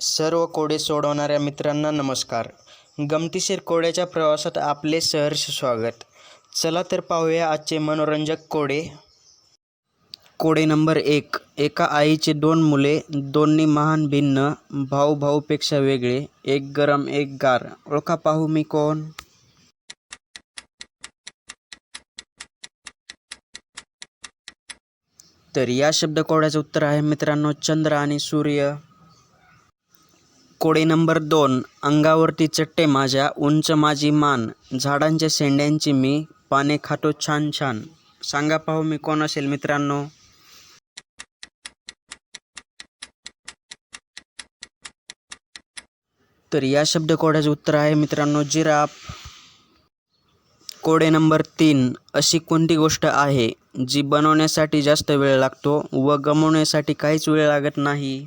सर्व कोडे सोडवणाऱ्या मित्रांना नमस्कार. गमतीशीर कोड्याच्या प्रवासात आपले सहर्ष स्वागत. चला तर पाहूया आजचे मनोरंजक कोडे. कोडे नंबर एक. एका आईचे दोन मुले दोन्ही महान भिन्न भाऊ भाऊपेक्षा वेगळे एक गरम एक गार. ओळखा पाहू मी कोण? तर या शब्दकोड्याचं उत्तर आहे मित्रांनो चंद्र आणि सूर्य. कोडे नंबर दोन अंगावरती चट्टे माझ्या उंच माझी मान झाडांच्या शेंड्यांची मी पाने खातो छान छान. सांगा पाहू मी कोण असेल मित्रांनो? तर या शब्दकोड्याचं उत्तर आहे मित्रांनो जिराफ. कोडे नंबर तीन अशी कोणती गोष्ट आहे जी बनवण्यासाठी जास्त वेळ लागतो व गमवण्यासाठी काहीच वेळ लागत नाही?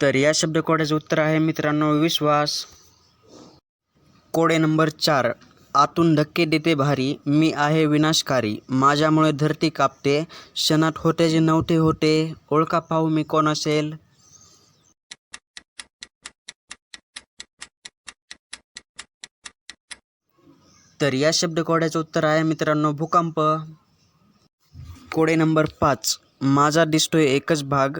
तर या शब्दकोड्याचं उत्तर आहे मित्रांनो विश्वास. कोडे नंबर चार आतून धक्के देते भारी मी आहे विनाशकारी माझ्यामुळे धरती कापते क्षणात होते जे नव्हते होते ओळखा पाहू मी कोण असेल? तर या शब्दकोड्याचं उत्तर आहे मित्रांनो भूकंप. कोडे नंबर पाच माझा दिसतोय एकच भाग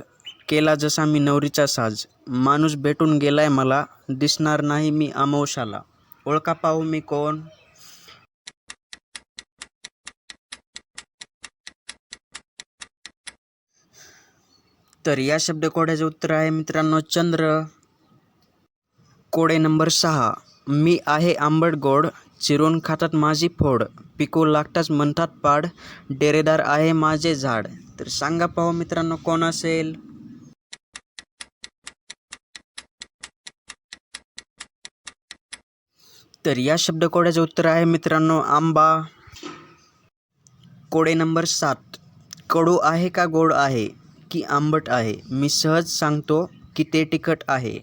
केला जसा मी नवरीचा साज. माणूस भेटून गेलाय मला. दिसणार नाही मी अमावशाला ओळखा पाहू मी कोण? तर या शब्दकोड्याचे उत्तर आहे मित्रांनो चंद्र. कोडे नंबर सहा. मी आहे आंबट गोड चिरून खातात माझी फोड. पिकू लागताच म्हणतात पाड. डेरेदार आहे माझे झाड. तर सांगा पाहू मित्रांनो कोण असेल? तर या शब्दकोड्याचं उत्तर आहे मित्रांनो आंबा. कोडे नंबर सात. कडू आहे का गोड आहे की आंबट आहे? मी सहज सांगतो की ते तिखट आहे.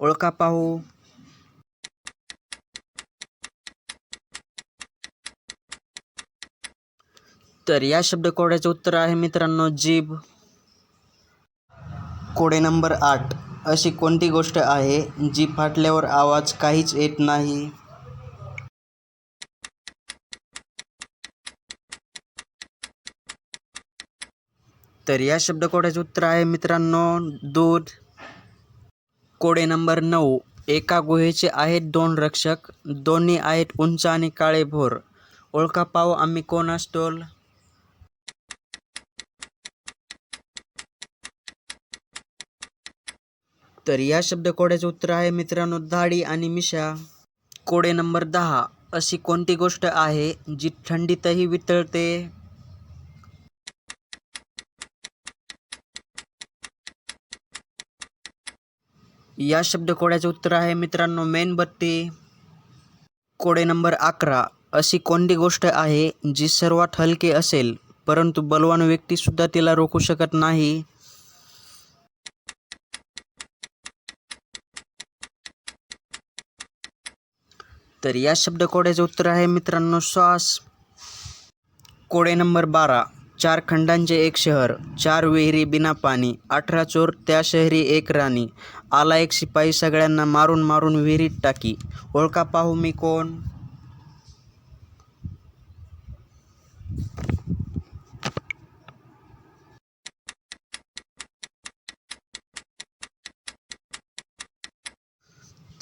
ओळखा पाहू. तर या शब्दकोड्याचं उत्तर आहे मित्रांनो जीभ. कोडे नंबर आठ. अशी कोणती गोष्ट आहे जी फाटल्यावर आवाज काहीच येत नाही? तर या शब्दकोड्याचं उत्तर आहे मित्रांनो दूध. कोडे नंबर नऊ. एका गुहेचे आहेत दोन रक्षक दोन्ही आहेत उंच आणि काळे भोर. ओळखा पाहू आम्ही कोण असतो तर या शब्दकोड्याचं उत्तर आहे मित्रांनो दाढी आणि मिशा. कोडे नंबर दहा. अशी कोणती गोष्ट आहे जी थंडीतही वितळते? या शब्दकोड्याचं उत्तर आहे मित्रांनो मेणबत्ती कोडे नंबर अकरा. अशी कोणती गोष्ट आहे जी सर्वात हलके असेल परंतु बलवान व्यक्तीसुद्धा तिला रोखू शकत नाही? तर या शब्दकोड्याचं उत्तर आहे मित्रांनो श्वास. कोडे नंबर बारा. चार खंडांचे एक शहर चार विहिरी बिना पाणी अठरा चोर त्या शहरी एक राणी. आला एक शिपाई सगळ्यांना मारून मारून विहिरीत टाकी. ओळखा पाहू मी कोण?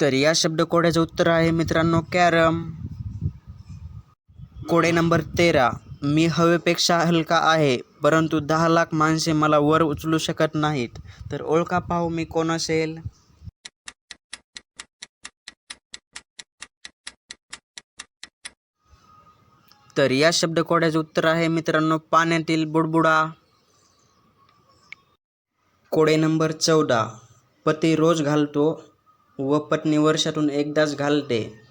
तर या शब्दकोड्याचं उत्तर आहे मित्रांनो कॅरम. कोडे नंबर तेरा. मी हवेपेक्षा हलका आहे परंतु दहा लाख माणसे मला वर उचलू शकत नाहीत. तर ओळखा पाहू मी कोण असेल? तर या शब्दकोड्याचे उत्तर आहे मित्रांनो पाण्यातील बुडबुडा. कोडे नंबर चौदा. पती रोज घालतो व पत्नी वर्षातून एकदाच घालते.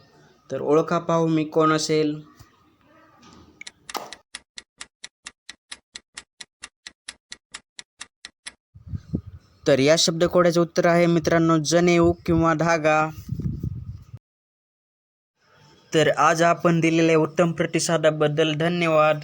तर ओळखा पाहू मी कोण असेल? तर या शब्दकोड्याचं उत्तर आहे मित्रांनो जनेऊ किंवा धागा. तर आज आपण दिलेल्या उत्तम प्रतिसादाबद्दल धन्यवाद.